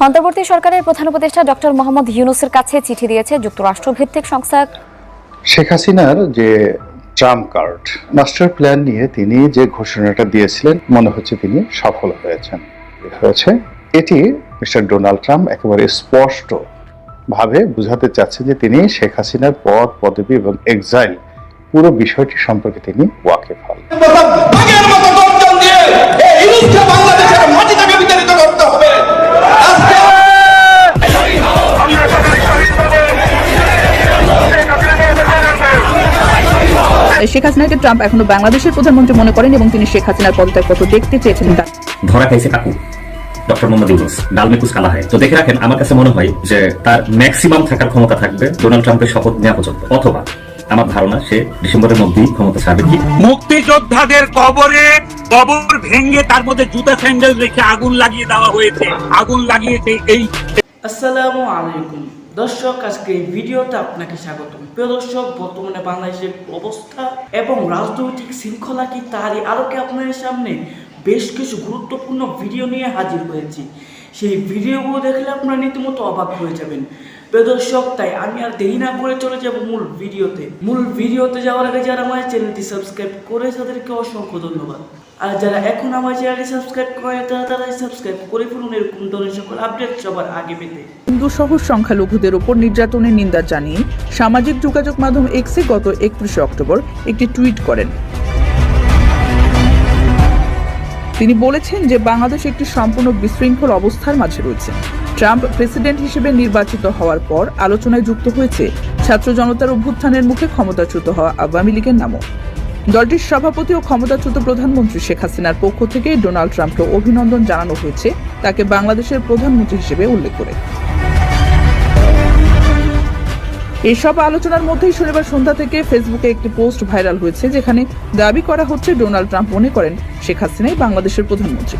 অন্তর্বর্তী সরকারের প্রধান উপদেষ্টা ডক্টর মোহাম্মদ ইউনুসের কাছে চিঠি দিয়েছে যুক্তরাষ্ট্র ভিত্তিক সংস্থা শেখ হাসিনার যে ট্রাম্প কার্ড মাস্টার প্ল্যান নিয়ে তিনি যে ঘোষণাটা দিয়েছিলেন মনে হচ্ছে তিনি সফল হয়েছেন। হয়েছে এটি মিস্টার ডোনাল্ড ট্রাম্প একেবারে স্পষ্ট ভাবে বুঝাতে চাচ্ছেন যে তিনি শেখ হাসিনার পদ পদবি এবং এক্সাইল পুরো বিষয়টি সম্পর্কে তিনি ওয়াকিফ শেখ হাসিনাকে ট্রাম্প এখনও বাংলাদেশের প্রধানমন্ত্রী মনে করেন এবং তিনি শেখ হাসিনার পদত্যাগ পত্র দেখতে চেয়েছেন তা- ধরা খাইছে কাকু ডক্টর মোহাম্মদ ইউনুস ডালমেকুস কালা হয়। তো দেখে রাখেন আমার কাছে মনে হয় যে তার ম্যাক্সিমাম থাকার ক্ষমতা থাকবে ডোনাল্ড ট্রাম্পের শপথ নেওয়া পর্যন্ত। অথবা আমার ধারণা সে ডিসেম্বরের মধ্যেই ক্ষমতা ছাড়বে। কি? মুক্তিযোদ্ধাদের কবরে কবর ভেঙে তার মধ্যে জুতা স্যান্ডেল রেখে আগুন লাগিয়ে দেওয়া হয়েছে। আগুন লাগিয়েছে এই আসসালামু আলাইকুম। দর্শক, আজকে এই ভিডিওতে আপনাকে স্বাগত প্রিয় দর্শক, বর্তমানে বাংলাদেশের অবস্থা এবং রাজনৈতিক শৃঙ্খলা কি তারই আলোকে আপনাদের সামনে বেশ কিছু গুরুত্বপূর্ণ ভিডিও নিয়ে হাজির হয়েছি। সেই ভিডিওগুলো দেখলে আপনারা রীতিমতো অবাক হয়ে যাবেন। প্রিয় দর্শক তাই আমি আর দেরি না করে চলে যাব মূল ভিডিওতে। মূল ভিডিওতে যাওয়ার আগে যারা আমার চ্যানেলটি সাবস্ক্রাইব করে তাদেরকে অসংখ্য ধন্যবাদ। আর যারা এখন আমার চ্যানেলটি সাবস্ক্রাইব করে তারা তারাই সাবস্ক্রাইব করে ফেলুন, এরকম ধরনের সকল আপডেট সবার আগে পেতে। হিন্দু সহ সংখ্যালঘুদের উপর নির্যাতনের নিন্দা জানিয়ে সামাজিক যোগাযোগ মাধ্যম এক্সে গত একত্রিশে অক্টোবর একটি টুইট করেন। তিনি বলেছেন যে বাংলাদেশ একটি সম্পূর্ণ বিশৃঙ্খল অবস্থার মাঝে রয়েছে। ট্রাম্প প্রেসিডেন্ট হিসেবে নির্বাচিত হওয়ার পর আলোচনায় যুক্ত হয়েছে ছাত্র জনতার অভ্যুত্থানের মুখে ক্ষমতাচ্যুত হওয়া আওয়ামী লীগের নামও। দলটির সভাপতি ও ক্ষমতাচ্যুত প্রধানমন্ত্রী শেখ হাসিনার পক্ষ থেকে ডোনাল্ড ট্রাম্পকে অভিনন্দন জানানো হয়েছে, তাকে বাংলাদেশের প্রধানমন্ত্রী হিসেবে উল্লেখ করে। এসব আলোচনার মধ্যেই শনিবার সন্ধ্যা থেকে ফেসবুকে একটি পোস্ট ভাইরাল হয়েছে, যেখানে দাবি করা হচ্ছে ডোনাল্ড ট্রাম্প মনে করেন শেখ হাসিনাই বাংলাদেশের প্রধানমন্ত্রী।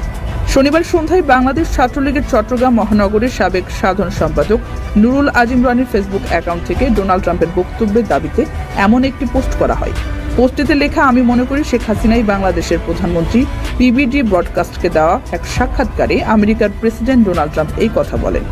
শনিবার সন্ধ্যায় বাংলাদেশ ছাত্রলীগের চট্টগ্রাম মহানগরের সাবেক সাধারণ সম্পাদক নুরুল আজিম রানির ফেসবুক অ্যাকাউন্ট থেকে ডোনাল্ড ট্রাম্পের বক্তব্যের দাবিতে এমন একটি পোস্ট করা হয়। পোস্টটিতে লেখা, আমি মনে করি শেখ হাসিনাই বাংলাদেশের প্রধানমন্ত্রী। পিবিডি ব্রডকাস্টকে দেওয়া এক সাক্ষাৎকারে আমেরিকার প্রেসিডেন্ট ডোনাল্ড ট্রাম্প এই কথা বলেন।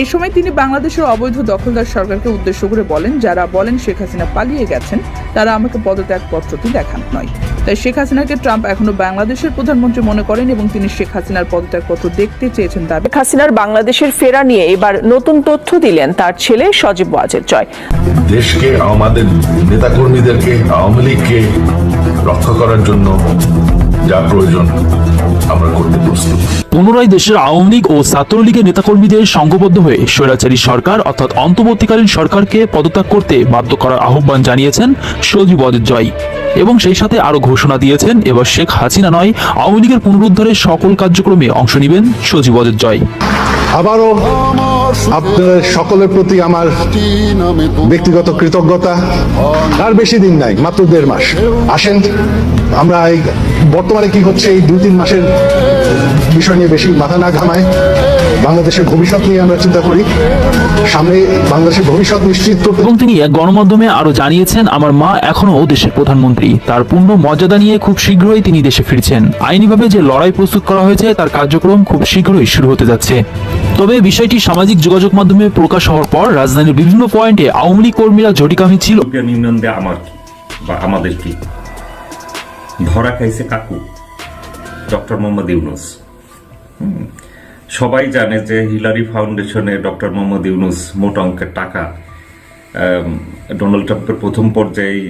এই সময় তিনি বাংলাদেশের অবৈধ দখলদার সরকারকে উদ্দেশ্য করে বলেন যারা বলেন শেখ হাসিনা পালিয়ে গেছেন তারা আমাকে পদত্যাগ পত্রটি দেখান নয়। তাই শেখ হাসিনাকে ট্রাম্প এখনও বাংলাদেশের প্রধানমন্ত্রী মনে করেন এবং তিনি শেখ হাসিনার পদত্যাগ পত্র দেখতে চেয়েছেন দাবি শেখ হাসিনার বাংলাদেশের ফেরা নিয়ে এবার নতুন তথ্য দিলেন তার ছেলে সজীব ওয়াজেদ জয়। দেশকে আমাদের নেতাকর্মীদেরকে আওয়ামী লীগকে রক্ষা করার জন্য যা প্রয়োজন আমরা করতে প্রস্তুত। পুনরায় দেশের আওয়ামী লীগ ও ছাত্রলীগের নেতাকর্মীদের সংঘবদ্ধ হয়ে স্বৈরাচারী সরকার অর্থাৎ অন্তর্বর্তীকালীন সরকারকে পদত্যাগ করতে বাধ্য করার আহ্বান জানিয়েছেন সজীব জয় এবং সেই সাথে আরও ঘোষণা দিয়েছেন এবার শেখ হাসিনা নয় আওয়ামী লীগের পুনরুদ্ধারের সকল কার্যক্রমে অংশ নেবেন সজীব জয় আবারও আপনাদের সকলের প্রতি আমার ব্যক্তিগত কৃতজ্ঞতা। আর বেশি দিন নাই, মাত্র দেড় মাস। আসেন, আমরা এই বর্তমানে কি হচ্ছে এই দুই তিন মাসের বিষয় নিয়ে বেশি মাথা না ঘামায়। বাংলাদেশের ভবিষ্যৎ নিয়ে আমরা চিন্তা করি। সামনে বাংলাদেশের ভবিষ্যৎ নিশ্চিত করতে এবং তিনি এক গণমাধ্যমে আরও জানিয়েছেন আমার মা এখনও দেশের প্রধানমন্ত্রী। তার পূর্ণ মর্যাদা নিয়ে খুব শীঘ্রই তিনি দেশে ফিরছেন। আইনিভাবে যে লড়াই প্রস্তুত করা হয়েছে তার কার্যক্রম খুব শীঘ্রই শুরু হতে যাচ্ছে। তবে বিষয়টি সামাজিক যোগাযোগ মাধ্যমে প্রকাশ হওয়ার পর রাজধানীর বিভিন্ন পয়েন্টে আওয়ামী লীগ কর্মীরা ঝটিকামি ছিল। আমার বা আমাদের কি ধরা খাইছে কাকু ডক্টর মোহাম্মদ ইউনুস। সবাই জানে যে হিলারি ফাউন্ডেশনে ডক্টর মোহাম্মদ ইউনুস মোট অঙ্কের টাকা ডোনাল্ড ট্রাম্পের প্রথম পর্যায়ে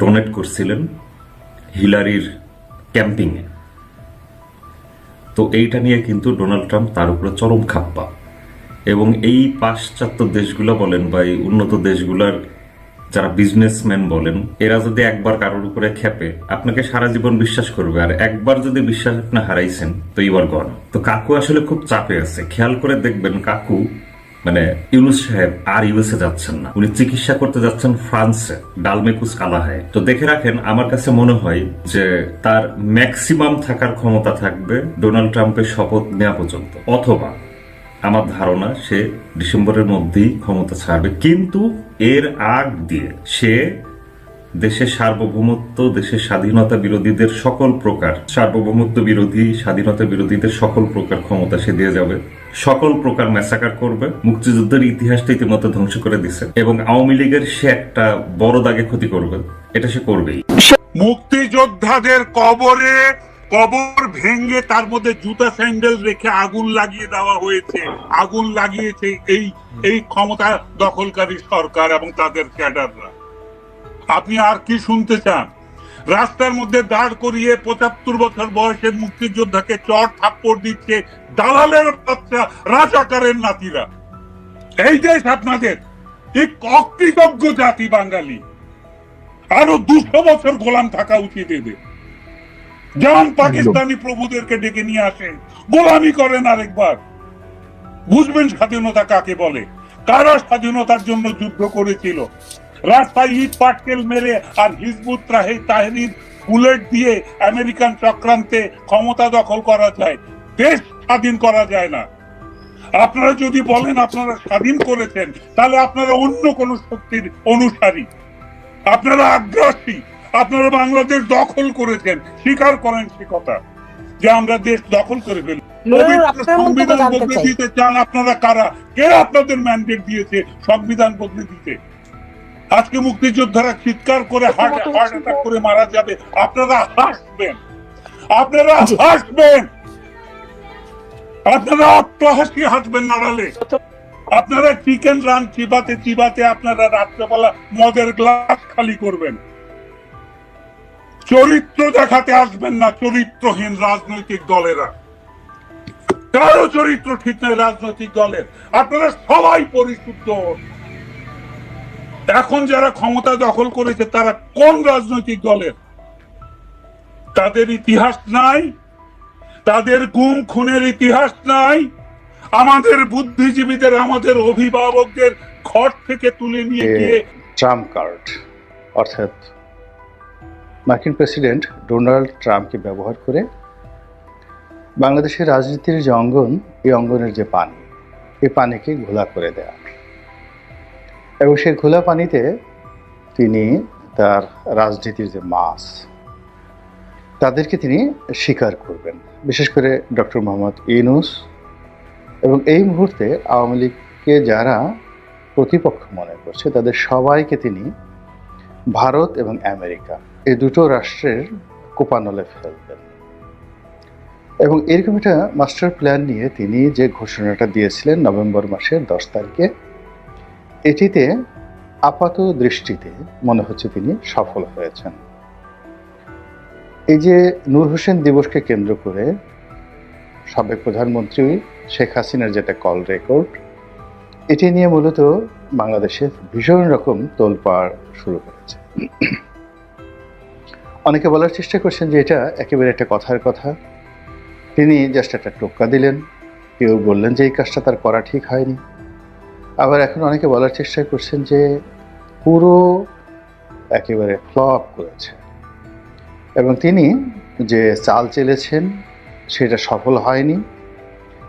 ডোনেট করছিলেন হিলারির ক্যাম্পিংয়ে। তো এইটা নিয়ে কিন্তু ডোনাল্ড ট্রাম্প তার উপরে চরম খাপ্পা। এবং এই পাশ্চাত্য দেশগুলো বলেন বা এই উন্নত দেশগুলোর যারা বিজনেসম্যান বলেন, এরা যদি একবার কারোর উপরে খেপে, আপনাকে সারা জীবন বিশ্বাস করবে। আর একবার যদি বিশ্বাস আপনি হারাইছেন, তো ইউর গন তো কাকু আসলে খুব চাপে আছে। খেয়াল করে দেখবেন কাকু মানে ইউনুস সাহেব আর ইউএসএ যাচ্ছেন না। উনি চিকিৎসা করতে যাচ্ছেন ফ্রান্সে, ডালমেকুস কালাহায়। তো দেখে রাখেন, আমার কাছে মনে হয় যে তার ম্যাক্সিমাম থাকার ক্ষমতা থাকবে ডোনাল্ড ট্রাম্পের শপথ নেওয়া পর্যন্ত। অথবা আমার ধারণা সে ডিসেম্বরের মধ্যেই ক্ষমতা ছাড়বে। কিন্তু এর আগ দিয়ে সে দেশের সার্বভৌমত্ব, দেশের স্বাধীনতা বিরোধীদের সকল প্রকার, সার্বভৌমত্ব বিরোধী, স্বাধীনতা বিরোধীদের সকল প্রকার ক্ষমতা সে দিয়ে যাবে। সকল প্রকার ম্যাসাকার করবে। মুক্তিযুদ্ধের ইতিহাসটা ইতিমধ্যে ধ্বংস করে দিছে। এবং আওয়ামী লীগের সে একটা বড় দাগে ক্ষতি করবে। এটা সে করবেই। মুক্তিযোদ্ধাদের কবরে কবর ভেঙে তার মধ্যে জুতা স্যান্ডেল রেখে আগুন লাগিয়ে দেওয়া হয়েছে। আগুন লাগিয়েছে এই এই ক্ষমতা দখলকারী সরকার এবং তাদের ক্যাডাররা। আপনি আর কি শুনতে চান? রাস্তার মধ্যে দাঁড় করিয়ে পঁচাত্তর বছর বয়সের মুক্তিযোদ্ধাকে চট থাপ্পড় দিচ্ছে দালালের বাচ্চা, রাজাকারের নাতিরা। এই দেশ আপনাদের, এই অকৃতজ্ঞ জাতি বাঙালি। আরও দুশো বছর গোলাম থাকা উচিত এদের। যান পাকিস্তানি প্রভুদেরকে ডেকে নিয়ে আসেন গোলামি করেন আরেকবার। বুঝবেন স্বাধীনতা কাকে বলে? কারা স্বাধীনতার জন্য যুদ্ধ করেছিল? রাস্তায় ইট পাটকেল মেরে আর হিজবুত রাহে তাহরির বুলেট দিয়ে আমেরিকান চক্রান্তে ক্ষমতা দখল করা যায় দেশ স্বাধীন করা যায় না। আপনারা যদি বলেন আপনারা স্বাধীন করেছেন তাহলে আপনারা অন্য কোন শক্তির অনুসারী। আপনারা আগ্রাসী। আপনারা বাংলাদেশ দখল করেছেন। স্বীকার করেন সে কথা যে আমরা দেশ দখল করে ফেলি। সংবিধান বদলে দিতে চান আপনারা কারা? কে আপনাদের ম্যান্ডেট দিয়েছে সংবিধান বদলে দিতে? আজকে মুক্তিযোদ্ধারা চিৎকার করে হার্ট হার্ট অ্যাটাক করে মারা যাবে। আপনারা হাসবেন। আপনারা হাসবেন। আপনারা হাসবেন নাড়ালে। আপনারা চিকেন রান চিবাতে চিবাতে আপনারা রাত্রেবেলা মদের গ্লাস খালি করবেন। চরিত্র দেখাতে আসবেন না চরিত্রহীন রাজনৈতিক দলেরা। কারও চরিত্র ঠিক নয় রাজনৈতিক দলের। আপনারা সবাই পরিশুদ্ধ। এখন যারা ক্ষমতা দখল করেছে তারা কোন রাজনৈতিক দলের? তাদের ইতিহাস নাই তাদের গুম খুনের ইতিহাস নাই আমাদের বুদ্ধিজীবীদের আমাদের অভিভাবকদের ঘর থেকে তুলে নিয়ে গিয়ে ট্রাম্প কার্ড অর্থাৎ মার্কিন প্রেসিডেন্ট ডোনাল্ড ট্রাম্পকে ব্যবহার করে বাংলাদেশের রাজনীতির যে অঙ্গন, এই অঙ্গনের যে পানি, এই পানিকে ঘোলা করে দেয়া। এবং সেই ঘোলা পানিতে তিনি তার রাজনীতির যে মাস তাদেরকে তিনি স্বীকার করবেন। বিশেষ করে ডক্টর মোহাম্মদ ইউনুস এবং এই মুহূর্তে আওয়ামী লীগকে যারা প্রতিপক্ষ মনে করছে, তাদের সবাইকে তিনি ভারত এবং আমেরিকা এই দুটো রাষ্ট্রের কোপানলে ফেলবেন এবং এরকম একটা মাস্টার প্ল্যান নিয়ে তিনি যে ঘোষণাটা দিয়েছিলেন নভেম্বর মাসের দশ তারিখে, এটিতে আপাত দৃষ্টিতে মনে হচ্ছে তিনি সফল হয়েছেন। এই যে নূর হোসেন দিবসকে কেন্দ্র করে সাবেক প্রধানমন্ত্রী শেখ হাসিনার যেটা কল রেকর্ড, এটি নিয়ে মূলত বাংলাদেশে ভীষণ রকম তোলপাড় শুরু করেছে। অনেকে বলার চেষ্টা করছেন যে এটা একেবারে একটা কথার কথা। তিনি জাস্ট একটা টোক্কা দিলেন। কেউ বললেন যে এই কাজটা তার করা ঠিক হয়নি। আবার এখন অনেকে বলার চেষ্টা করছেন যে পুরো একেবারে ফ্লপ করেছে। এবং তিনি যে চাল চেলেছেন, সেটা সফল হয়নি।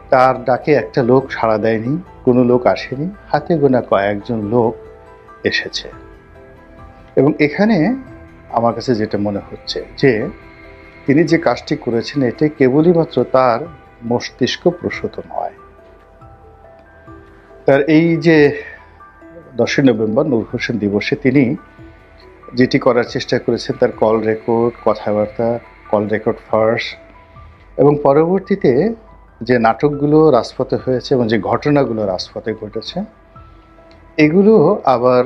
তার ডাকে একটা লোক সাড়া দেয়নি, কোনো লোক আসেনি, হাতে গোনা কয়েকজন লোক এসেছে। এবং এখানে আমার কাছে যেটা মনে হচ্ছে, যে তিনি যে কাজটি করেছেন, এটি কেবলই মাত্র তার মস্তিষ্ক প্রসূত নয় তার এই যে দশই নভেম্বর নূর হোসেন দিবসে তিনি যেটি করার চেষ্টা করেছেন, তার কল রেকর্ড, কথাবার্তা, কল রেকর্ড ফার্স্ট এবং পরবর্তীতে যে নাটকগুলো রাজপথে হয়েছে এবং যে ঘটনাগুলো রাজপথে ঘটেছে, এগুলো আবার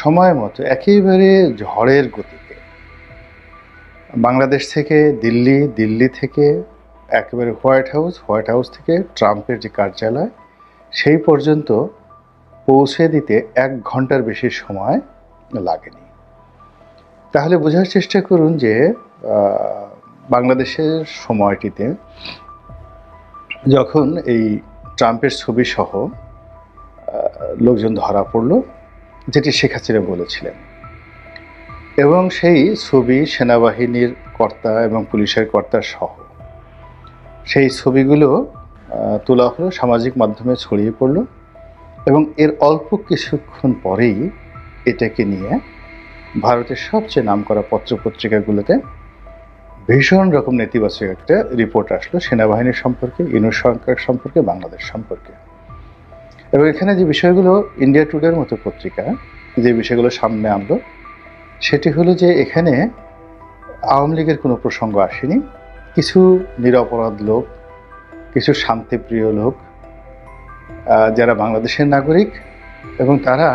সময় মতো একেবারে ঝড়ের গতিতে বাংলাদেশ থেকে দিল্লি দিল্লি থেকে একেবারে হোয়াইট হাউস হোয়াইট হাউস থেকে ট্রাম্পের যে কার্যালয়, সেই পর্যন্ত পৌঁছে দিতে এক ঘণ্টার বেশি সময় লাগেনি। তাহলে বোঝার চেষ্টা করুন যে বাংলাদেশের সময়টিতে যখন এই ট্রাম্পের ছবি সহ লোকজন ধরা পড়ল, যেটি শেখ হাসিনা বলেছিলেন। এবং সেই ছবি সেনাবাহিনীর কর্তা এবং পুলিশের কর্তা সহ। সেই ছবিগুলো তোলা হলো সামাজিক মাধ্যমে ছড়িয়ে পড়ল এবং এর অল্প কিছুক্ষণ পরেই এটাকে নিয়ে ভারতের সবচেয়ে নামকরা পত্র পত্রিকাগুলোতে ভীষণ রকম নেতিবাচক একটা রিপোর্ট আসলো সেনাবাহিনীর সম্পর্কে ইউনুস সরকার সম্পর্কে, বাংলাদেশ সম্পর্কে। এবং এখানে যে বিষয়গুলো, ইন্ডিয়া টুডের মতো পত্রিকা, যে বিষয়গুলো সামনে আনলো সেটি হলো যে এখানে আওয়ামী লীগের কোনো প্রসঙ্গ আসেনি। কিছু নিরপরাধ লোক, কিছু শান্তিপ্রিয় লোক যারা বাংলাদেশের নাগরিক এবং তারা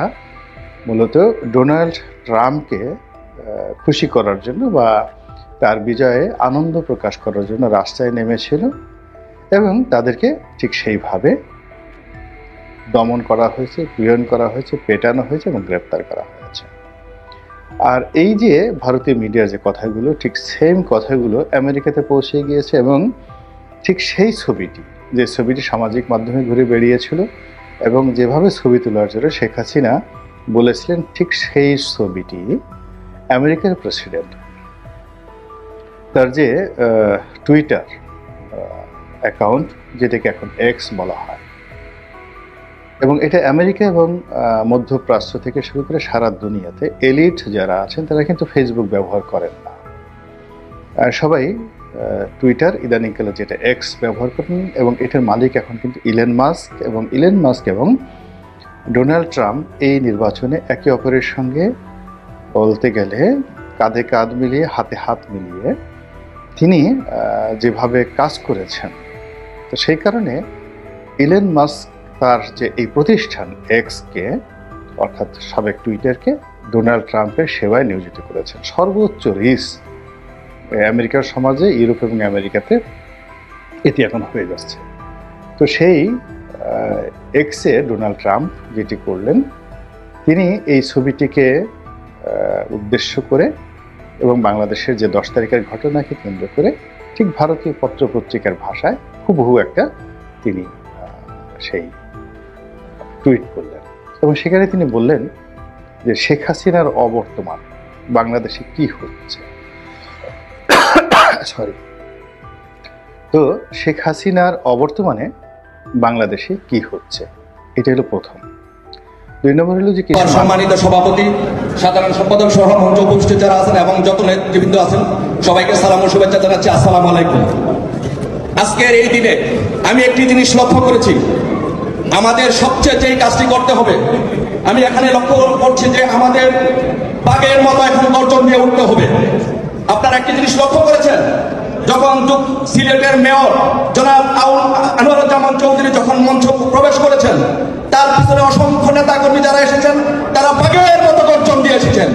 মূলত ডোনাল্ড ট্রাম্পকে খুশি করার জন্য বা তার বিজয়ে আনন্দ প্রকাশ করার জন্য রাস্তায় নেমেছিল এবং তাদেরকে ঠিক সেইভাবে দমন করা হয়েছে, পীড়ন করা হয়েছে, পেটানো হয়েছে এবং গ্রেপ্তার করা হয়েছে। আর এই যে ভারতীয় মিডিয়ার যে কথাগুলো, ঠিক সেম কথাগুলো আমেরিকাতে পৌঁছে গিয়েছে এবং ঠিক সেই ছবিটি, যে ছবিটি সামাজিক মাধ্যমে ঘুরে বেরিয়েছিল এবং যেভাবে ছবি তোলার জন্য শেখ হাসিনা বলেছিলেন ঠিক সেই ছবিটি আমেরিকার প্রেসিডেন্ট তার যে টুইটার অ্যাকাউন্ট যেটাকে এখন এক্স বলা হয়। এবং এটা আমেরিকা এবং মধ্যপ্রাচ্য থেকে শুরু করে সারা দুনিয়াতে এলিট যারা আছেন, তারা কিন্তু ফেসবুক ব্যবহার করেন না। সবাই টুইটার ইদানিংকালে যেটা এক্স ব্যবহার করেন এবং এটার মালিক এখন কিন্তু ইলেন মাস্ক এবং ইলেন মাস্ক এবং ডোনাল্ড ট্রাম্প এই নির্বাচনে একে অপরের সঙ্গে বলতে গেলে কাঁধে কাঁধ মিলিয়ে, হাতে হাত মিলিয়ে তিনি যেভাবে কাজ করেছেন, তো সেই কারণে ইলেন মাস্ক তার যে এই প্রতিষ্ঠান এক্সকে, অর্থাৎ সাবেক টুইটারকে, ডোনাল্ড ট্রাম্পের সেবায় নিয়োজিত করেছেন। সর্বোচ্চ রিস আমেরিকার সমাজে, ইউরোপ এবং আমেরিকাতে এটি এখন হয়ে যাচ্ছে। তো সেই এক্সে ডোনাল্ড ট্রাম্প যেটি করলেন, তিনি এই ছবিটিকে উদ্দেশ্য করে এবং বাংলাদেশের যে দশ তারিখের ঘটনাকে কেন্দ্র করে ঠিক ভারতীয় পত্র পত্রিকার ভাষায় হুবহু একটা তিনি সেই টুইট করলেন। এবং সেখানে তিনি বললেন যে, শেখ হাসিনার অবর্তমান, বাংলাদেশে কি হচ্ছে? সরি তো, শেখ হাসিনার অবর্তমানে বাংলাদেশে কি হচ্ছে? এটা হলো প্রথম। দুই নম্বর হলো যে সম্মানিত সভাপতি, সাধারণ সম্পাদক সহ মঞ্চ উপস্থিত যারা আছেন এবং যত নেতৃবৃন্দ আছেন, সবাইকে সালাম ও শুভেচ্ছা জানাচ্ছি। আসসালামু আলাইকুম। আজকের এই দিনে আমি একটি জিনিস লক্ষ্য করেছি। আমাদের সবচেয়ে যেই কাজটি করতে হবে, আমি এখানে লক্ষ্য করছি যে আমাদের বাঘের মতো এখন গর্জন দিয়ে উঠতে হবে। আপনারা একটি জিনিস লক্ষ্য করেছেন? যখন সিলেটের মেয়র জনাব আনোয়ারুজ্জামান চৌধুরী যখন মঞ্চ প্রবেশ করেছেন, তার পিছনে অসংখ্য নেতা কর্মী যারা এসেছেন, তারা বাঘের মতো গর্জন দিয়ে এসেছেন।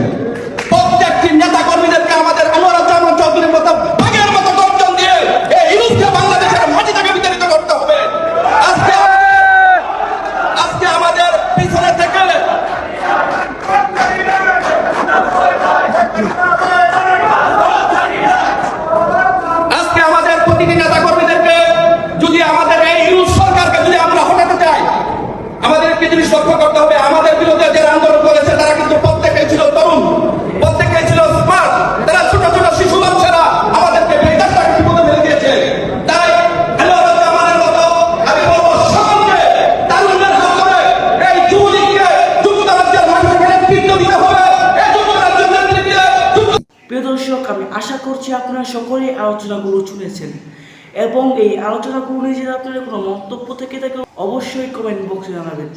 আলোচনাগুলো নিয়ে যদি আপনাদের কোনো মন্তব্য থেকে থাকে অবশ্যই কমেন্ট বক্সে জানাবেন।